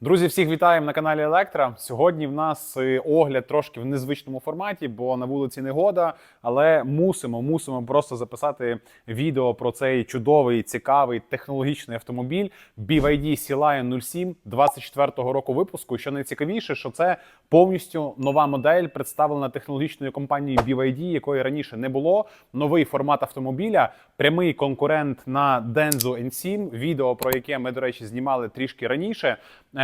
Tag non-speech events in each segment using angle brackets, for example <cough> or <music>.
Друзі, всіх вітаємо на каналі Електра. Сьогодні в нас е, огляд трошки в незвичному форматі, бо на вулиці негода. Але мусимо, мусимо просто записати відео про цей чудовий, цікавий технологічний автомобіль BYD Sea-Lion 07 24-го року випуску. Що найцікавіше, що це повністю нова модель, представлена технологічною компанією BYD, якої раніше не було. Новий формат автомобіля, прямий конкурент на Denzo N7, відео про яке ми, до речі, знімали трішки раніше.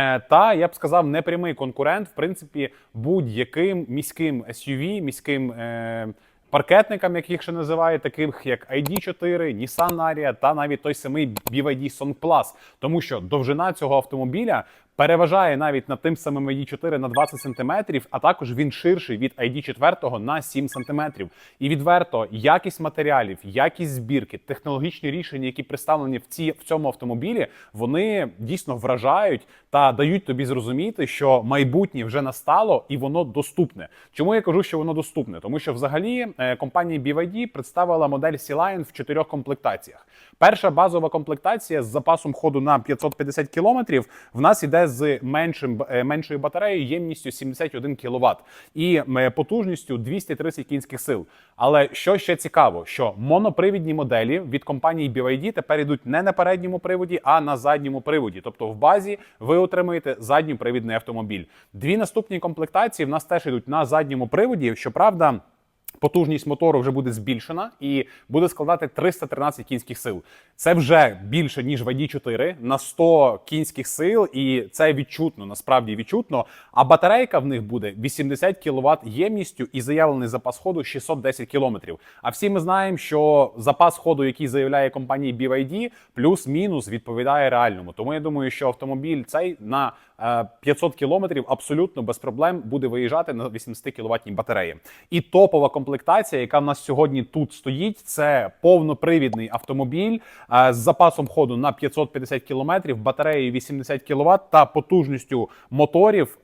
Е, Та я б сказав, непрямий конкурент, в принципі, будь-яким міським SUV, міським. Е, Паркетникам, як їх ще називають, таких як ID4, Nissan Ariya та навіть той самий BYD Song Plus. Тому що довжина цього автомобіля переважає навіть над тим самим ID4 на 20 см, а також він ширший від ID4 на 7 см. І відверто якість матеріалів, якість збірки, технологічні рішення, які представлені в ці в цьому автомобілі, вони дійсно вражають та дають тобі зрозуміти, що майбутнє вже настало і воно доступне. Чому я кажу, що воно доступне? Тому що взагалі е, компанія BYD представила модель Sea-Lion в чотирьох комплектаціях. Перша базова комплектація з запасом ходу на 550 км в нас іде з меншим е, меншою батареєю ємністю 71 кВт і е, потужністю 230 кінських сил. Але що ще цікаво, що монопривідні моделі від компанії BYD тепер йдуть не на передньому приводі, а на задньому приводі. Тобто в базі ви отримаєте задньопривідний автомобіль. Дві наступні комплектації в нас теж йдуть на задньому приводі. Щоправда. Потужність мотору вже буде збільшена і буде складати 313 кінських сил. Це вже більше ніж в ID4 на 100 кінських сил, і це відчутно, насправді відчутно. А батарейка в них буде 80 кВт ємністю і заявлений запас ходу 610 км. А всі ми знаємо, що запас ходу, який заявляє компанія BYD, плюс-мінус відповідає реальному. Тому я думаю, що автомобіль цей на е, 500 кілометрів абсолютно без проблем буде виїжджати на 80 кВт батареї. І топова комплектація, яка в нас сьогодні тут стоїть, це повнопривідний автомобіль е, з запасом ходу на 550 км, батареєю 80 кВт та потужністю моторів.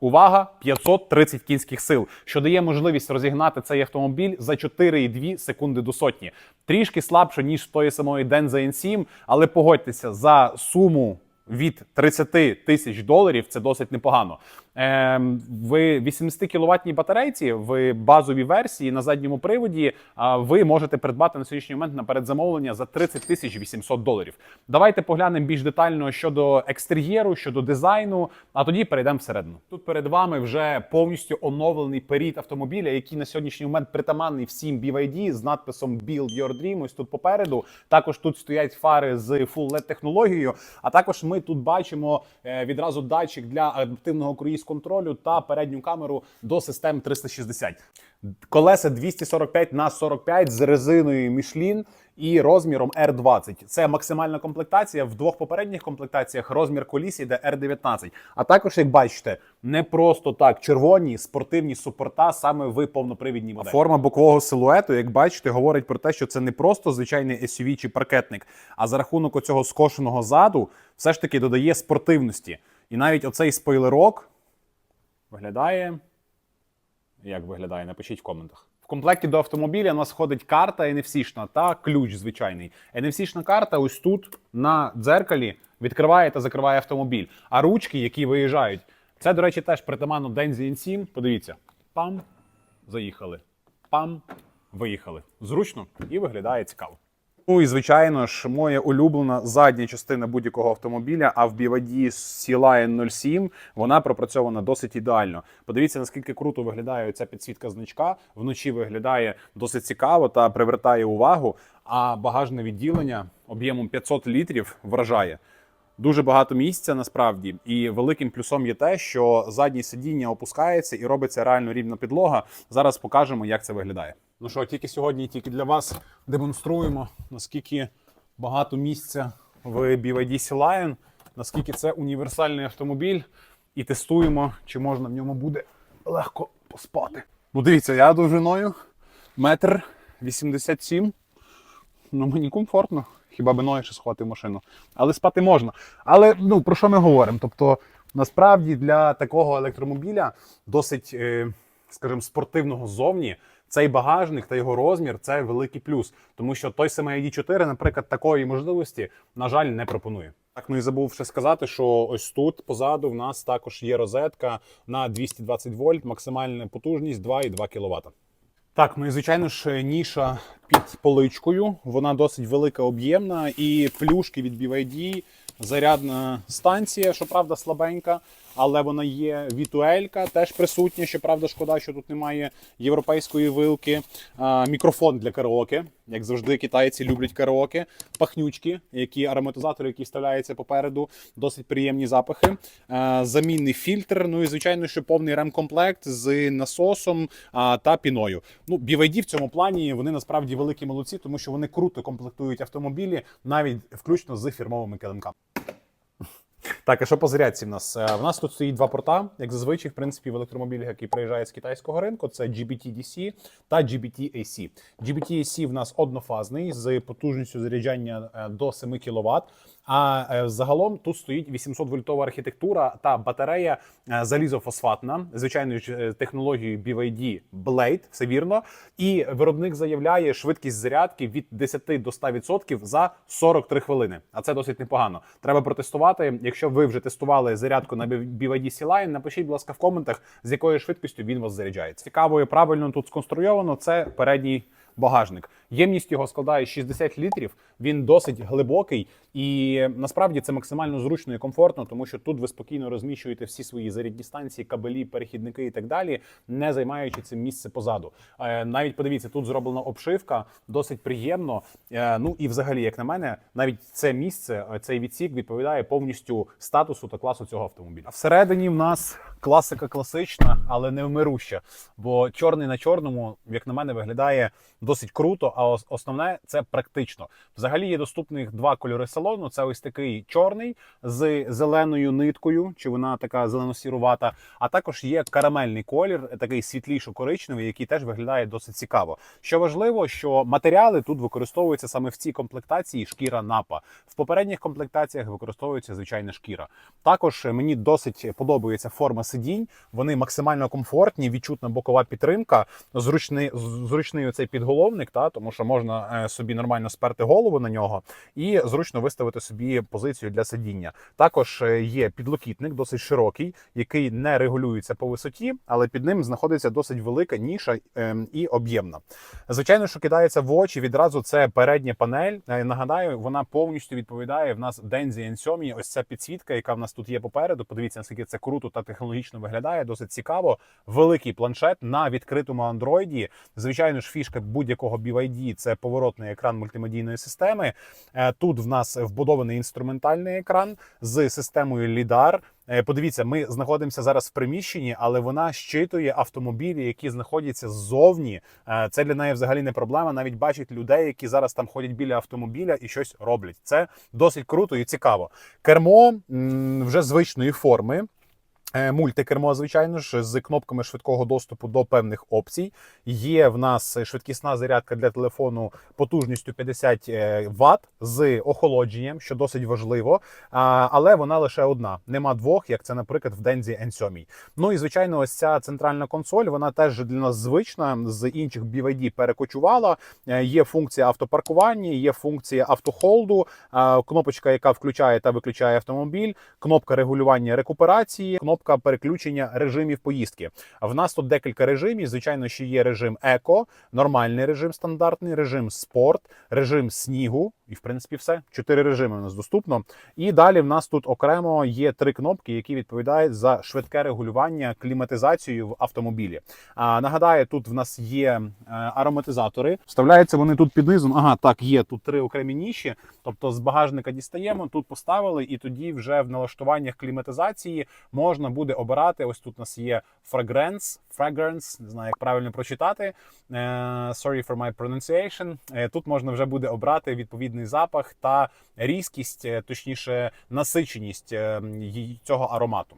Увага, 530 кінських сил, що дає можливість розігнати цей автомобіль за 4,2 секунди до сотні. Трішки слабше ніж тої самої Denza N7, але погодьтеся за суму від 30 тисяч доларів це досить непогано. Ем, в 80 кіловатній батарейці в базовій версії на задньому приводі а, ви можете придбати на сьогоднішній момент на передзамовлення за 30 тисяч 800 доларів. Давайте поглянемо більш детально щодо екстер'єру, щодо дизайну, а тоді перейдемо всередину. Тут перед вами вже повністю оновлений перід автомобіля, який на сьогоднішній момент притаманний всім BYD з надписом Build Your Dream. Ось тут попереду. Також тут стоять фари з Full LED технологією. А також ми тут бачимо е, відразу датчик для адаптивного круїз контролю та передню камеру до систем 360. Колеса 245 на 45 з резиною Michelin і розміром R20. Це максимальна комплектація. В двох попередніх комплектаціях розмір коліс йде R19. А також, як бачите, не просто так червоні спортивні супорта саме в повнопривідній моделі. Форма бокового силуету, як бачите, говорить про те, що це не просто звичайний SUV чи паркетник, а за рахунок оцього скошеного заду все ж таки додає спортивності. І навіть оцей спойлерок виглядає. Як виглядає? Напишіть в коментах. В комплекті до автомобіля у нас входить карта NFC-шна та ключ звичайний. NFC-шна карта ось тут на дзеркалі відкриває та закриває автомобіль. А ручки, які виїжджають, це, до речі, теж притаманно Denzi N7. Подивіться, пам, заїхали. Пам, виїхали. Зручно і виглядає цікаво. Ну і звичайно ж, моя улюблена задня частина будь-якого автомобіля, а в BYD Sea-Lion 07 вона пропрацьована досить ідеально. Подивіться, наскільки круто виглядає ця підсвітка значка. Вночі виглядає досить цікаво та привертає увагу. А багажне відділення об'ємом 500 літрів вражає. Дуже багато місця насправді, і великим плюсом є те, що заднє сидіння опускається і робиться реально рівна підлога. Зараз покажемо, як це виглядає. Ну що, тільки сьогодні, тільки для вас демонструємо, наскільки багато місця в BYD Sea-Lion, наскільки це універсальний автомобіль, і тестуємо, чи можна в ньому буде легко поспати. Ну, дивіться, я довжиною метр 87. Ну, мені комфортно. Хіба би ноги ще машину. Але спати можна. Але ну, про що ми говоримо? Тобто, насправді для такого електромобіля досить, е, скажімо, спортивного ззовні. Цей багажник та його розмір це великий плюс, тому що той самий ID4, наприклад, такої можливості, на жаль, не пропонує. Так, ну і забув ще сказати, що ось тут позаду в нас також є розетка на 220 вольт, максимальна потужність 2,2 кВт. Так, ну і звичайно ж, ніша під поличкою. Вона досить велика, об'ємна, і плюшки від BYD, зарядна станція, що правда, слабенька, але вона є. Вітуелька теж присутня. Щоправда, шкода, що тут немає європейської вилки. Мікрофон для караоке. Як завжди, китайці люблять караоке, пахнючки, які ароматизатори, які вставляються попереду, досить приємні запахи. Замінний фільтр. Ну і звичайно, що повний ремкомплект з насосом та піною. Ну, BYD в цьому плані вони насправді великі молодці, тому що вони круто комплектують автомобілі, навіть включно з фірмовими килимками. Так, а що по зарядці в нас? Е, В нас тут стоїть два порта, як зазвичай, в принципі, в електромобілях, які приїжджають з китайського ринку, це GBT-DC та GBT-AC. GBT-AC в нас однофазний з потужністю заряджання е, до 7 кВт. А е, загалом тут стоїть 800 вольтова архітектура та батарея е, залізофосфатна, звичайно ж е, технологією BYD Blade, все вірно. І виробник заявляє швидкість зарядки від 10 до 100% за 43 хвилини. А це досить непогано. Треба протестувати. Якщо ви вже тестували зарядку на BYD C-Line, напишіть, будь ласка, в коментах, з якою швидкістю він вас заряджає. Цікаво і правильно тут сконструйовано. Це передній багажник. Ємність його складає 60 літрів. Він досить глибокий, і насправді це максимально зручно і комфортно, тому що тут ви спокійно розміщуєте всі свої зарядні станції, кабелі, перехідники і так далі, не займаючи цим місце позаду. Е, Навіть подивіться, тут зроблена обшивка, досить приємно. Е, Ну і взагалі, як на мене, навіть це місце, е, цей відсік відповідає повністю статусу та класу цього автомобіля. Всередині в нас класика класична, але не вмируща. Бо чорний на чорному, як на мене, виглядає досить круто. А основне це практично. Взагалі є доступних два кольори салону. Це ось такий чорний з зеленою ниткою, чи вона така зелено-сірувата. А також є карамельний колір, такий світлішо-коричневий, який теж виглядає досить цікаво. Що важливо, що матеріали тут використовуються саме в цій комплектації шкіра напа. В попередніх комплектаціях використовується звичайна шкіра. Також мені досить подобається форма сидінь. Вони максимально комфортні, відчутна бокова підтримка, зручний зручний оцей підголовник, та тому що можна е, собі нормально сперти голову на нього і зручно виставити собі позицію для сидіння. Також е, є підлокітник, досить широкий, який не регулюється по висоті, але під ним знаходиться досить велика ніша ем, і об'ємна. Звичайно, що кидається в очі відразу. Це передня панель. Е, Нагадаю, вона повністю відповідає в нас Denzi N7. Ось ця підсвітка, яка в нас тут є попереду. Подивіться, наскільки це круто та технологічно виглядає. Досить цікаво. Великий планшет на відкритому андроїді. Звичайно ж, фішка будь-якого BYD – це поворотний екран мультимедійної системи. Е, Тут в нас вбудований інструментальний екран з системою LiDAR. Е, Подивіться, ми знаходимося зараз в приміщенні, але вона щитує автомобілі, які знаходяться ззовні. Е, Це для неї взагалі не проблема. Навіть бачить людей, які зараз там ходять біля автомобіля і щось роблять. Це досить круто і цікаво. Кермо вже звичної форми. Е, Мультикермо, звичайно ж, з кнопками швидкого доступу до певних опцій. Є в нас швидкісна зарядка для телефону потужністю 50 Вт з охолодженням, що досить важливо. Але вона лише одна. Нема двох, як це, наприклад, в Дензі N7. Ну і звичайно, ось ця центральна консоль, вона теж для нас звична. З інших BYD перекочувала. Е, Є функція автопаркування, є функція автохолду, кнопочка, яка включає та виключає автомобіль, кнопка регулювання рекуперації, кнопка переключення режимів поїздки. В нас тут декілька режимів. Звичайно, що є режим еко, нормальний режим стандартний, режим спорт, режим снігу. І в принципі все. Чотири режими у нас доступно. І далі в нас тут окремо є три кнопки, які відповідають за швидке регулювання кліматизацією в автомобілі. А нагадаю, тут в нас є е, ароматизатори. Вставляються вони тут під низом. Ага, так, є тут три окремі ніші. Тобто з багажника дістаємо, тут поставили, і тоді вже в налаштуваннях кліматизації можна буде обирати. Ось тут у нас є fragrance, fragrance, не знаю, як правильно прочитати. Е, Sorry for my pronunciation. Е, Тут можна вже буде обрати відповідний запах та різкість, е, точніше, насиченість е, цього аромату.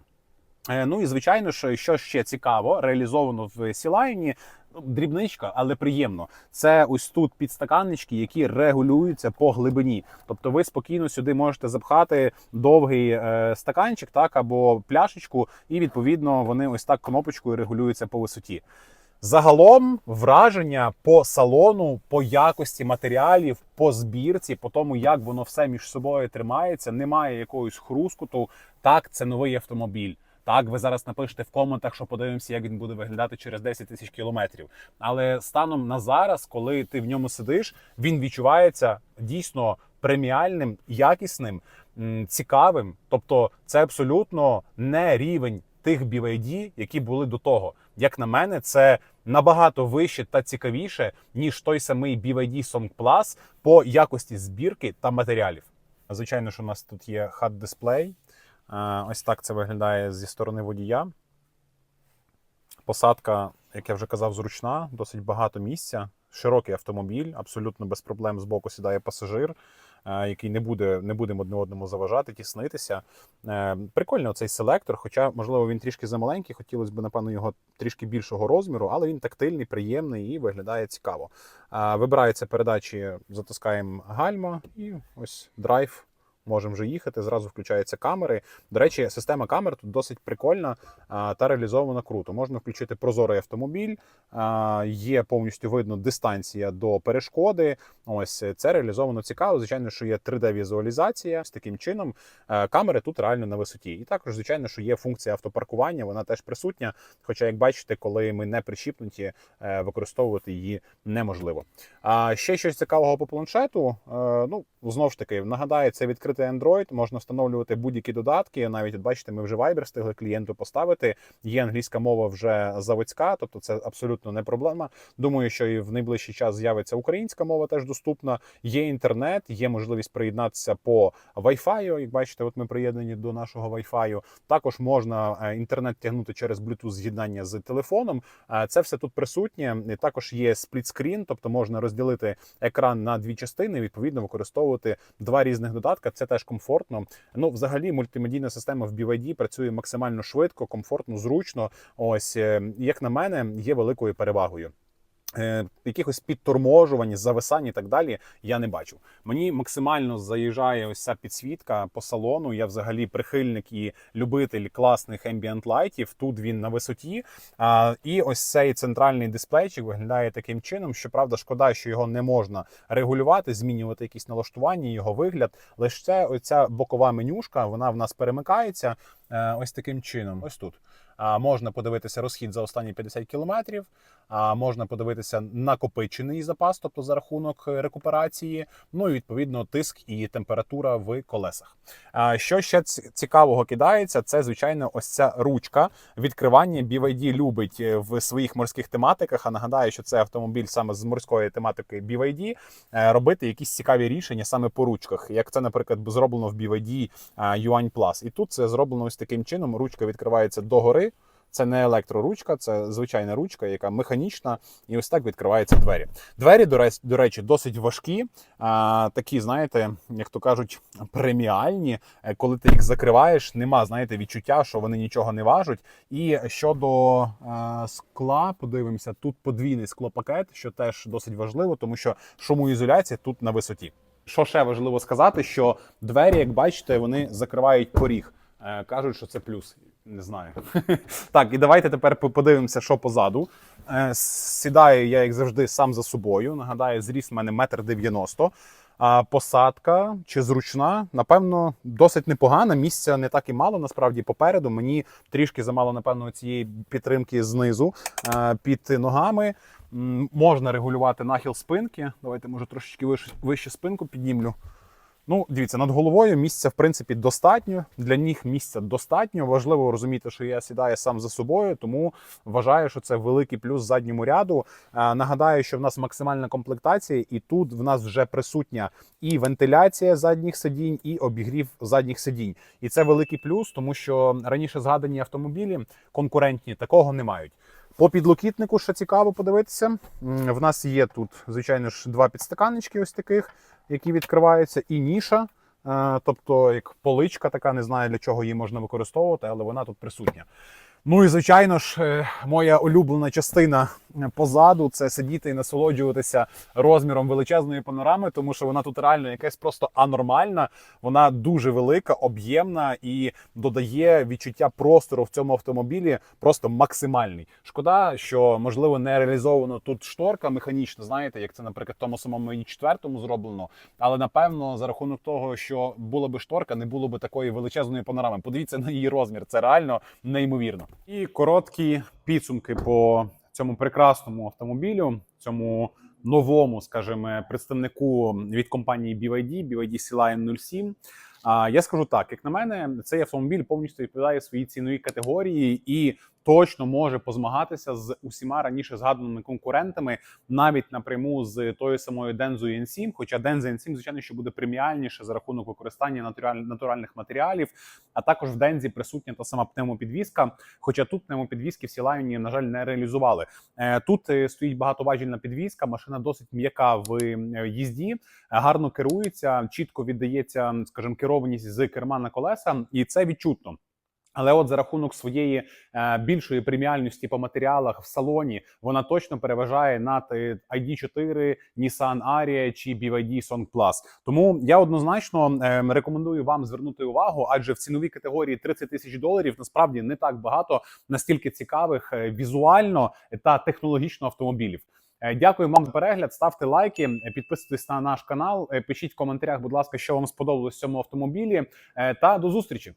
Е, Ну і звичайно ж, що ще цікаво, реалізовано в Сілайні. Дрібничка, але приємно. Це ось тут підстаканнички, які регулюються по глибині. Тобто ви спокійно сюди можете запхати довгий е, стаканчик, так або пляшечку, і відповідно вони ось так кнопочкою регулюються по висоті. Загалом враження по салону, по якості матеріалів, по збірці, по тому, як воно все між собою тримається, немає якогось хрускуту. Так, це новий автомобіль. Так, ви зараз напишете в коментах, що подивимося, як він буде виглядати через 10 тисяч кілометрів. Але станом на зараз, коли ти в ньому сидиш, він відчувається дійсно преміальним, якісним, цікавим. Тобто, це абсолютно не рівень тих BYD, які були до того. Як на мене, це набагато вище та цікавіше, ніж той самий BYD Song Plus по якості збірки та матеріалів. Звичайно, що у нас тут є HUD дисплей. Ось так це виглядає зі сторони водія. Посадка, як я вже казав, зручна, досить багато місця. Широкий автомобіль, абсолютно без проблем з боку сідає пасажир, який не буде не будемо одне одному заважати, тіснитися. Прикольно цей селектор, хоча, можливо, він трішки замаленький, хотілося б, напевно, його трішки більшого розміру, але він тактильний, приємний і виглядає цікаво. Е, Вибираються передачі, затискаємо гальма і ось драйв. Можемо вже їхати, зразу включаються камери. До речі, система камер тут досить прикольна та реалізована круто. Можна включити прозорий автомобіль, є повністю видно дистанція до перешкоди. Ось це реалізовано цікаво. Звичайно, що є 3D-візуалізація з таким чином. е, Камери тут реально на висоті. І також, звичайно, що є функція автопаркування, вона теж присутня. Хоча, як бачите, коли ми не прищіпнуті, е, використовувати її неможливо. А ще щось цікавого по планшету. е, Ну, знову ж таки, нагадаю, це відкритий Android, можна встановлювати будь-які додатки. Навіть бачите, ми вже Viber встигли клієнту поставити. Є англійська мова вже заводська, тобто це абсолютно не проблема. Думаю, що і в найближчий час з'явиться українська мова, теж доступна. Є інтернет, є можливість приєднатися по Wi-Fi. Як бачите, от ми приєднані до нашого Wi-Fi. Також можна е, інтернет тягнути через Bluetooth з'єднання з телефоном. Е, Це все тут присутнє. Також є сплітскрін, тобто можна розділити екран на дві частини. Відповідно, використовувати два різних додатка. Це теж комфортно. Ну, взагалі, мультимедійна система в BYD працює максимально швидко, комфортно, зручно. Ось е, як на мене, є великою перевагою. Е, Якихось підторможувань, зависань і так далі я не бачу. Мені максимально заїжджає ось ця підсвітка по салону. Я взагалі прихильник і любитель класних ambient лайтів. Тут він на висоті. А, і ось цей центральний дисплейчик виглядає таким чином. Щоправда, шкода, що його не можна регулювати, змінювати якісь налаштування, його вигляд. Лише оця бокова менюшка, вона в нас перемикається е, ось таким чином. Ось тут. Можна подивитися розхід за останні 50 кілометрів. А можна подивитися накопичений запас, тобто за рахунок е, рекуперації. Ну і відповідно тиск і температура в колесах. А що ще цікавого кидається? Це звичайно ось ця ручка відкривання. BYD любить е, в своїх морських тематиках. А нагадаю, що це автомобіль саме з морської тематики BYD, е, робити якісь цікаві рішення саме по ручках, як це, наприклад, було в BYD Yuan Plus. І тут це зроблено ось таким чином. Ручка відкривається догори. Це не електроручка, це звичайна ручка, яка механічна, і ось так відкриваються двері. Двері, до речі, досить важкі, такі, знаєте, як то кажуть, преміальні. Е, Коли ти їх закриваєш, нема знаєте, відчуття, що вони нічого не важать. І щодо скла, подивимося, тут подвійний склопакет, що теж досить важливо, тому що шумоізоляція тут на висоті. Що ще важливо сказати, що двері, як бачите, вони закривають поріг. Е, Кажуть, що це плюс. Не знаю. <laughs> так, і давайте тепер подивимося, що позаду. Е, Сідаю я, як завжди, сам за собою. Нагадаю, зріст в мене метр дев'яносто. А посадка чи зручна, напевно, досить непогана. Місця не так і мало. Насправді попереду. Мені трішки замало, напевно, цієї підтримки знизу е, під ногами. Можна регулювати нахил спинки. Давайте, може, трошечки вище, вище спинку піднімлю. Ну, дивіться, над головою місця, в принципі, достатньо. Для ніг місця достатньо. Важливо розуміти, що я сідаю сам за собою, тому вважаю, що це великий плюс задньому ряду. Е, Нагадаю, що в нас максимальна комплектація, і тут в нас вже присутня і вентиляція задніх сидінь, і обігрів задніх сидінь. І це великий плюс, тому що раніше згадані автомобілі конкурентні такого не мають. По підлокітнику ще цікаво подивитися. В нас є тут, звичайно ж, два підстаканнички ось таких, які відкриваються, і ніша. е, Тобто, як поличка така, не знаю для чого її можна використовувати, але вона тут присутня. Ну і звичайно ж, е, моя улюблена частина позаду це сидіти і насолоджуватися розміром величезної панорами, тому що вона тут реально якась просто анормальна. Вона дуже велика, об'ємна і додає відчуття простору в цьому автомобілі просто максимальний. Шкода, що можливо не реалізовано тут шторка механічна. Знаєте, як це, наприклад, в тому самому і четвертому зроблено. Але напевно, за рахунок того, що була би шторка, не було би такої величезної панорами. Подивіться на її розмір. Це реально неймовірно. І короткі підсумки по цьому прекрасному автомобілю, цьому новому, скажімо, представнику від компанії BYD, BYD C-Line 07. А я скажу так: як на мене, цей автомобіль повністю відповідає своїй ціновій категорії і точно може позмагатися з усіма раніше згаданими конкурентами, навіть напряму з тою самою Дензою N7, Хоча Denza N7, звичайно, що буде преміальніше за рахунок використання натураль- натуральних матеріалів. А також в Дензі присутня та сама пневмопідвізка. Хоча тут пневмопідвізки всі лайні, на жаль, не реалізували. Е, Тут е, стоїть багатоважільна підвізка, машина досить м'яка в е, їзді, гарно керується, чітко віддається, скажімо, керованість з керма на колеса, і це відчутно. Але от за рахунок своєї е, більшої преміальності по матеріалах в салоні вона точно переважає над е, ID4, Nissan Ariya чи BYD Song Plus. Тому я однозначно е, рекомендую вам звернути увагу, адже в ціновій категорії 30 тисяч доларів насправді не так багато настільки цікавих е, візуально та технологічно автомобілів. Е, Дякую вам за перегляд. Ставте лайки, е, підписуйтесь на наш канал, е, пишіть в коментарях, будь ласка, що вам сподобалось в цьому автомобілі. Е, Та до зустрічі.